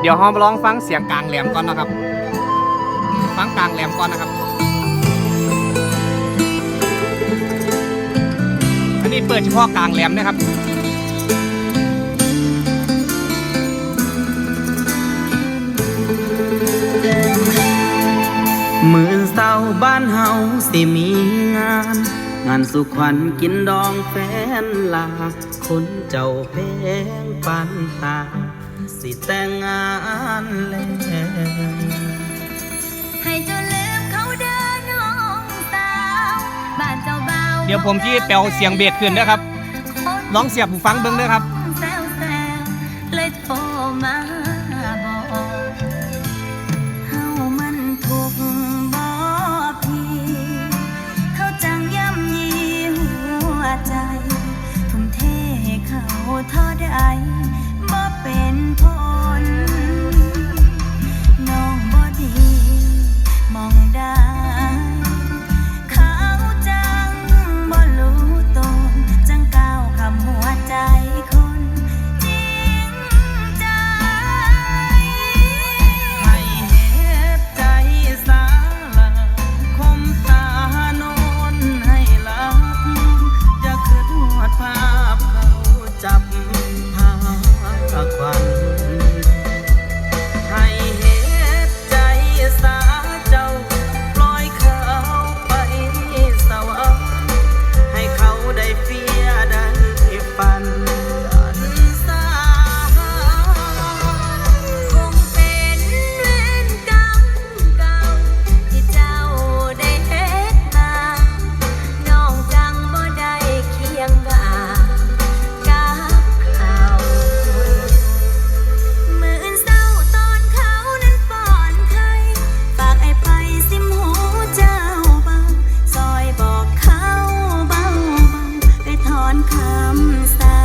เดี๋ยวเรามาลองฟังเสียงกลางแหลมก่อนนะครับ ฟังกลางแหลมก่อนนะครับ อันนี้เปิดเฉพาะกลางแหลมนะครับมือเศร้าบ้านเฮาสิมีงาน งานสุขวัญกินดองแฟนลา คนเจ้าแพงปานตา สิแต่งงานแล้วให้เจ้าลืมเขาเดินน้องสาวบ้านเจ้าบ่าวเดี๋ยวผมที่แปลเสียงเบสขึ้นนะครับลองเสียบหูฟังเบิ้งด้วยครับ Come.